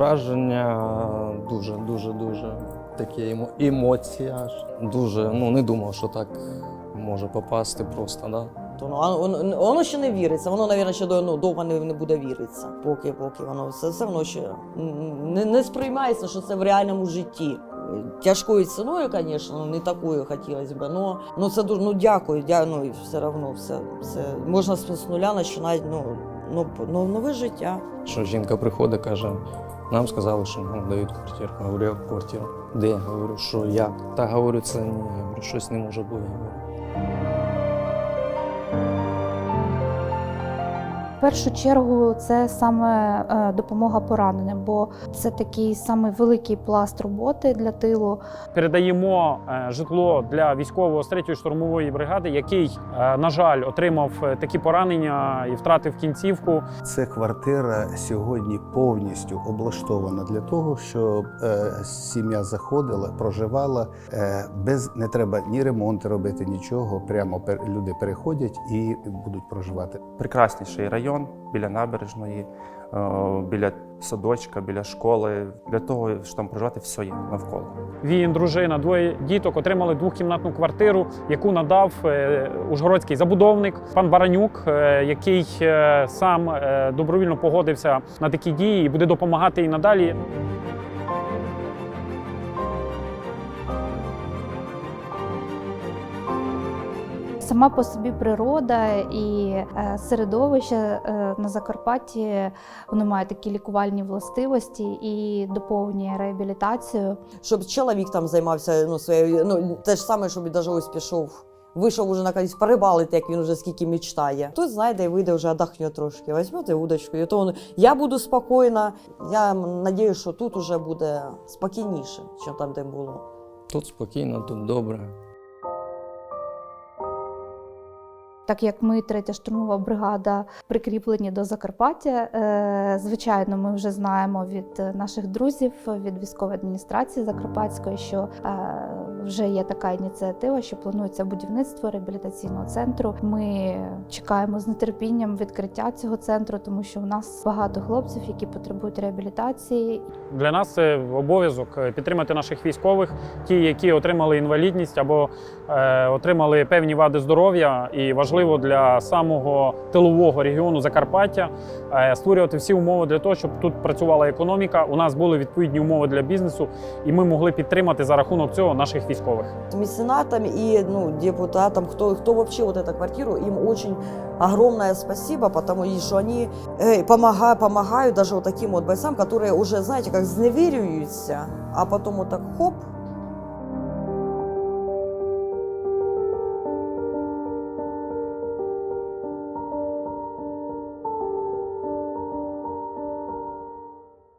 враження дуже, дуже, дуже такі емо- емоції аж. Дуже, ну не думав, що так може попасти просто, да. То, ну, а воно, воно ще не віриться, воно, мабуть, ще ну, довго не, не буде віритися, поки, поки воно все, все одно ще не, не сприймається, що це в реальному житті. Тяжкою ціною, звісно, не такою хотілося б, але ну, це дуже ну, дякую, дя, ну, все одно все, все. можна з нуля починати ну, ну, ну, нове життя. Що жінка приходить, каже, нам сказали, що нам дають квартиру. Я Говорю, як квартиру? Де? Я Говорю, що як? Та говорю, це ні. Я Говорю, щось не може бути. Я Говорю. В першу чергу це саме е, допомога пораненим, бо це такий самий великий пласт роботи для тилу. Передаємо е, житло для військового з 3-ї штурмової бригади, який, е, на жаль, отримав такі поранення і втратив кінцівку. Це квартира сьогодні повністю облаштована для того, щоб сім'я заходила, проживала без не треба ні ремонту робити, нічого. Прямо пер- люди переходять і будуть проживати. прекрасніший район біля набережної, е, біля садочка, біля школи. Для того, щоб там проживати, все є навколо. Він, дружина, двоє діток отримали двохкімнатну квартиру, яку надав е, ужгородський забудовник пан Баранюк, е, який сам добровільно погодився на такі дії і буде допомагати і надалі. Сама по собі природа і е, середовище е, на Закарпатті воно має такі лікувальні властивості і доповнює реабілітацію. Щоб чоловік там займався ну, своєю, ну, те ж саме, щоб і ось пішов. Вийшов уже наконець порибалити, як він вже скільки мечтає. Хтось знайде і вийде вже отдохне трошки, візьмете удочку. І то він- я буду спокійна. Я сподіваюся, що тут уже буде спокійніше, ніж там, де було. Тут спокійно, тут добре. Так як ми третя штурмова бригада прикріплені до Закарпаття, е, звичайно, ми вже знаємо від е, наших друзів від військової адміністрації Закарпатської, що е, вже є така ініціатива, що планується будівництво реабілітаційного центру. Ми чекаємо з нетерпінням відкриття цього центру, тому що у нас багато хлопців, які потребують реабілітації, Для нас це обов'язок підтримати наших військових, ті, які отримали інвалідність або е, отримали певні вади здоров'я. І важливо для самого тилового регіону Закарпаття е, створювати всі умови для того, щоб тут працювала економіка. У нас були відповідні умови для бізнесу, і ми могли підтримати за рахунок цього наших військових. Меценатам и ну, депутатам, кто, кто вообще вот эту квартиру, им очень огромное спасибо, потому что они э, помогают, помогают даже вот таким вот бойцам, которые уже, знаете, как зневерюются, а потом вот так хоп,